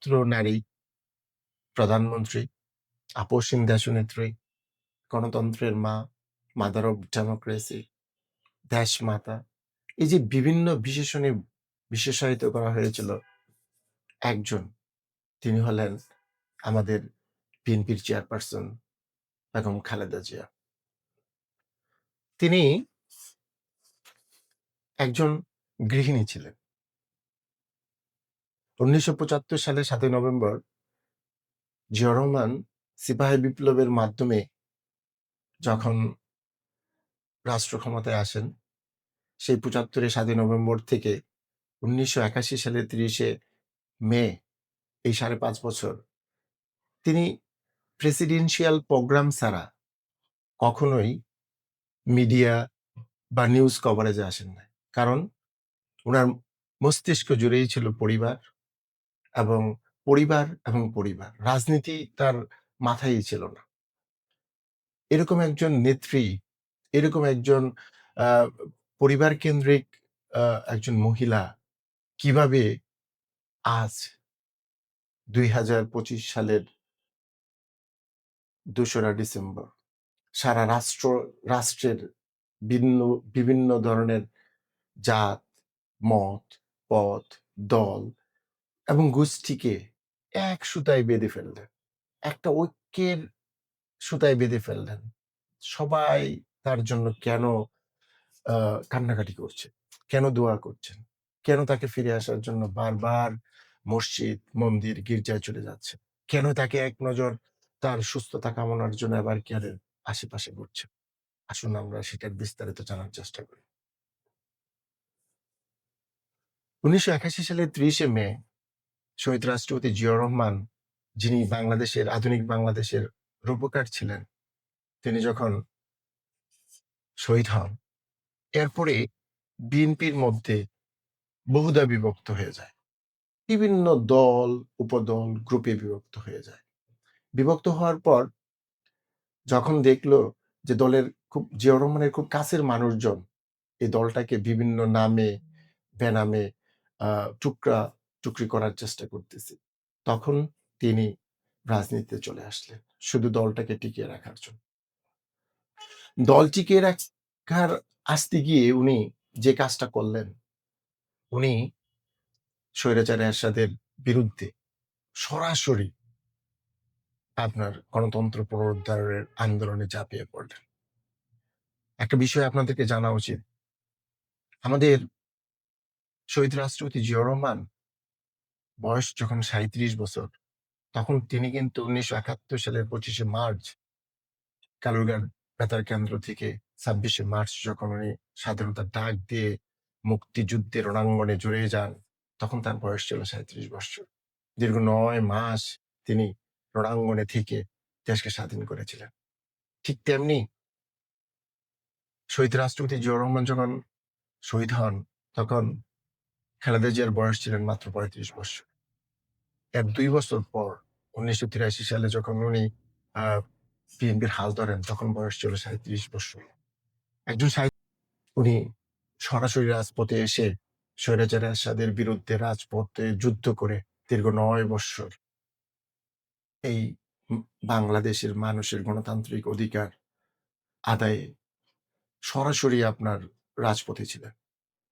একমাত্র নারী, প্রধানমন্ত্রী, আপসীন দেশনেত্রী, গণতন্ত্রের মা, মাদার অফ ডেমোক্রেসি দেশ মাতা এই যে বিভিন্ন বিশেষণে বিশেষায়িত করা হয়েছিল, একজন, তিনি হলেন আমাদের বিএনপির চেয়ারপারসন বেগম খালেদা জিয়া। তিনি একজন গৃহিণী ছিলেন। উনিশশো পঁচাত্তর সালে সাতই নভেম্বর জিয়া রহমান সিপাহী বিপ্লবের মাধ্যমে যখন রাষ্ট্র ক্ষমতায় আসেন, সেই পঁচাত্তরে সাতই নভেম্বর থেকে উনিশশো একাশি সালে তিরিশে মে এই সাড়ে পাঁচ বছর, তিনি প্রেসিডেন্সিয়াল প্রোগ্রাম ছাড়া কখনোই মিডিয়া বা নিউজ কভারেজে আসেন না কারণ ওনার মস্তিষ্ক জুড়েই ছিল পরিবার এবং পরিবার এবং পরিবার। রাজনীতি তার মাথায় ছিল না। এরকম একজন নেত্রী, এরকম একজন পরিবার কেন্দ্রিক একজন মহিলা কীভাবে আজ দুই হাজার পঁচিশ সালের দোসরা ডিসেম্বর সারা রাষ্ট্র, রাষ্ট্রের ভিন্ন, বিভিন্ন ধরনের জাত, মত, পথ, দল এবং গোষ্ঠীকে এক সুতায় বেঁধে ফেললেন। একটা ঐক্যের সুতায় বেঁধে ফেললেন। সবাই তার জন্য কেন কান্নাকাটি করছে কেন দোয়া করছেন? কেন তাকে ফিরে আসার জন্য বারবার মসজিদ, মন্দির, গির্জায় চলে যাচ্ছে? কেন তাকে এক নজর তার সুস্থতা কামনার জন্য আবার কেয়ারের আশেপাশে ঘুরছে? আসুন আমরা সেটার বিস্তারিত জানার চেষ্টা করি। উনিশশো একাশি সালের ত্রিশে মে শহীদ রাষ্ট্রপতি জিয়াউর রহমান, যিনি বাংলাদেশের, আধুনিক বাংলাদেশের রূপকার ছিলেন, তিনি যখন শহীদ হন, এরপরে বিএনপির মধ্যে বহুদা বিভক্ত হয়ে যায়। বিভিন্ন দল, উপদল, গ্রুপে বিভক্ত হয়ে যায়। বিভক্ত হওয়ার পর যখন দেখল যে দলের খুব, জিয়াউর রহমানের খুব কাছের মানুষজন, এই দলটাকে বিভিন্ন নামে, বেনামে টুকরা টুকরি করার চেষ্টা করতেছে। তখন তিনি রাজনীতিতে চলে আসলেন, শুধু দলটাকে টিকিয়ে রাখার জন্য। দল টিকিয়ে রাখার আসতে গিয়ে উনি যে কাজটা করলেন, উনি স্বৈরাচার এরশাদের বিরুদ্ধে সরাসরি আপনার গণতন্ত্র পুনরুদ্ধারের আন্দোলনে ঝাঁপিয়ে পড়লেন। একটা বিষয় আপনাদেরকে জানা উচিত। আমাদের শহীদ রাষ্ট্রপতি জিয়াউর রহমান বয়স যখন সাঁত্রিশ বছর, তখন তিনি কিন্তু উনিশশো একাত্তর সালের পঁচিশে মার্চ কালুরঘাট বেতার কেন্দ্র থেকে ছাব্বিশে মার্চ যখন উনি স্বাধীনতার ডাক দিয়ে মুক্তিযুদ্ধের রণাঙ্গনে জড়িয়ে যান, তখন তার বয়স ছিল সাঁত্রিশ বছর। দীর্ঘ নয় মাস তিনি রণাঙ্গনে থেকে দেশকে স্বাধীন করেছিলেন। ঠিক তেমনি শহীদ রাষ্ট্রপতি জিয়াউর রহমান যখন শহীদ হন, তখন খালেদা জিয়ার বয়স ছিলেন মাত্র পঁয়ত্রিশ বছর। এর দুই বছর পর উনিশশো তিরাশি সালে যখন উনি বিএনপির হাল ধরেন, তখন বয়স ছিল সাঁত্রিশ বছর। একজন উনি সরাসরি রাজপথে এসে স্বৈরাচার আসাদের বিরুদ্ধে রাজপথে যুদ্ধ করে দীর্ঘ নয় বৎসর এই বাংলাদেশের মানুষের গণতান্ত্রিক অধিকার আদায়ে সরাসরি আপনার রাজপথে ছিলেন।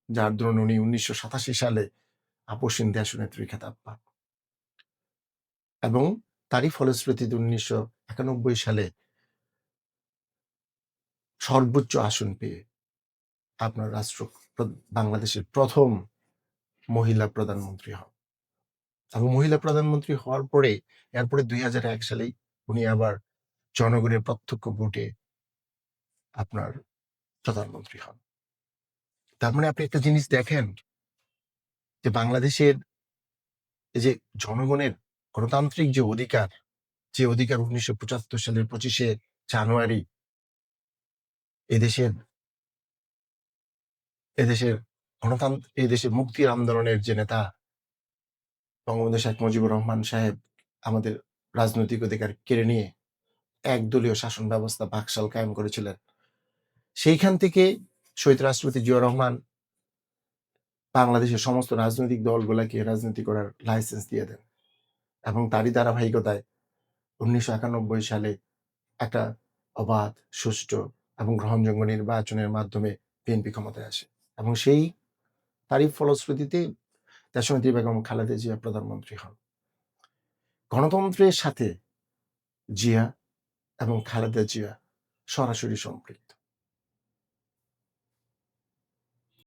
যার দরুন উনি উনিশশো সাতাশি সালে আপসীন দেশনেত্রী খেতাব পান। এবং তারই ফলশ্রুতিতে উনিশশো একানব্বই সালে সর্বোচ্চ আসন পেয়ে আপনার রাষ্ট্র বাংলাদেশের প্রথম মহিলা প্রধানমন্ত্রী হন। এবং মহিলা প্রধানমন্ত্রী হওয়ার পরে, এরপরে দুই হাজার এক সালেই উনি আবার জনগণের প্রত্যক্ষ ভোটে আপনার প্রধানমন্ত্রী হন। তার মানে আপনি একটা জিনিস দেখেন যে বাংলাদেশের যে জনগণের গণতান্ত্রিক যে অধিকার যে অধিকার উনিশশো পঁচাত্তর সালের পঁচিশে জানুয়ারি এদেশের এদেশের গণতন্ত্র, এদেশের মুক্তির আন্দোলনের যে নেতা বঙ্গবন্ধু শেখ মুজিবুর রহমান সাহেব আমাদের রাজনৈতিক অধিকার কেড়ে নিয়ে একদলীয় শাসন ব্যবস্থা বাকশাল কায়েম করেছিলেন। সেইখান থেকে শহীদ রাষ্ট্রপতি জিয়া রহমান বাংলাদেশের সমস্ত রাজনৈতিক দলগুলোকে রাজনীতি করার লাইসেন্স দিয়ে দেন। এবং তারই ধারাবাহিকতায় উনিশশো একানব্বই সালে একটা অবাধ, সুষ্ঠু এবং গ্রহণযোগ্য নির্বাচনের মাধ্যমে বিএনপি ক্ষমতায় আসে এবং সেই তারই ফলশ্রুতিতে দেশনেত্রী বেগম খালেদা জিয়া প্রধানমন্ত্রী হন। গণতন্ত্রের সাথে জিয়া এবং খালেদা জিয়া সরাসরি সম্পৃক্ত।